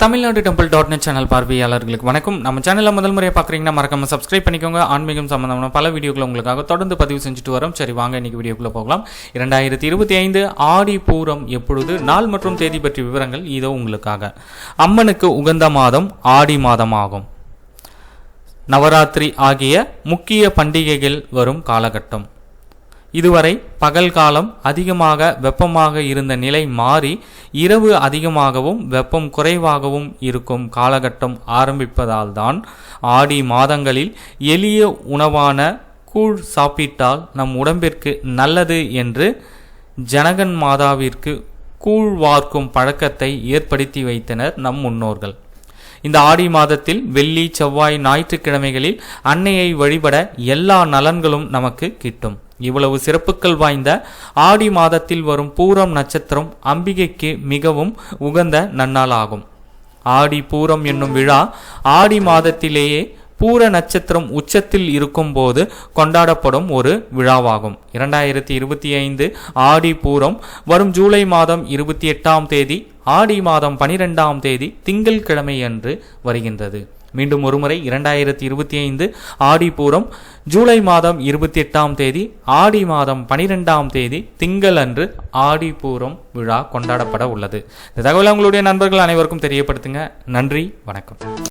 Tamil Nadu temple dot net channel பார்வையாளர்களுக்கு வணக்கம். நம்ம சேனலில் முதல் முறையாக பார்க்குறீங்கன்னா மறக்காம சப்ஸ்கிரைப் பண்ணிக்கோங்க. ஆன்மீகம் சம்பந்தமான பல வீடியோக்களை உங்களுக்காக தொடர்ந்து பதிவு செஞ்சுட்டு வரோம். சரி வாங்க இன்னைக்கு வீடியோக்குள்ளே போகலாம். இரண்டாயிரத்தி இருபத்தி ஐந்து ஆடி பூரம் எப்பொழுது நாள் மற்றும் தேதி பற்றிய விவரங்கள் இதோ உங்களுக்காக. அம்மனுக்கு உகந்த மாதம் ஆடி மாதமாகும். நவராத்திரி ஆகிய முக்கிய பண்டிகைகள் வரும் காலகட்டம். இதுவரை பகல் காலம் அதிகமாக வெப்பமாக இருந்த நிலை மாறி இரவு அதிகமாகவும் வெப்பம் குறைவாகவும் இருக்கும் காலகட்டம் ஆரம்பிப்பதால்தான் ஆடி மாதங்களில் எளிய உணவான கூழ் சாப்பிட்டால் நம் உடம்பிற்கு நல்லது என்று ஜனகன் மாதாவிற்கு கூழ் வார்க்கும் பழக்கத்தை ஏற்படுத்தி வைத்தனர் நம் முன்னோர்கள். இந்த ஆடி மாதத்தில் வெள்ளி செவ்வாய் ஞாயிற்றுக்கிழமைகளில் அன்னையை வழிபட எல்லா நலன்களும் நமக்கு கிட்டும். இவ்வளவு சிறப்புகள் வாய்ந்த ஆடி மாதத்தில் வரும் பூரம் நட்சத்திரம் அம்பிகைக்கு மிகவும் உகந்த நன்னாளாகும் ஆடி பூரம் என்னும் விழா ஆடி மாதத்திலேயே பூர நட்சத்திரம் உச்சத்தில் இருக்கும்போது கொண்டாடப்படும் ஒரு விழாவாகும். இரண்டாயிரத்தி இருபத்தி ஐந்து ஆடி பூரம் வரும் ஜூலை மாதம் இருபத்தி எட்டாம் தேதி ஆடி மாதம் பனிரெண்டாம் தேதி திங்கட்கிழமை அன்று வருகின்றது. மீண்டும் ஒருமுறை இரண்டாயிரத்தி இருபத்தி ஐந்து ஆடி பூரம் ஜூலை மாதம் இருபத்தி எட்டாம் தேதி ஆடி மாதம் பனிரெண்டாம் தேதி திங்கள் அன்று ஆடி பூரம் விழா கொண்டாடப்பட உள்ளது. இந்த தகவலை உங்களுடைய நண்பர்கள் அனைவருக்கும் தெரியப்படுத்துங்க. நன்றி வணக்கம்.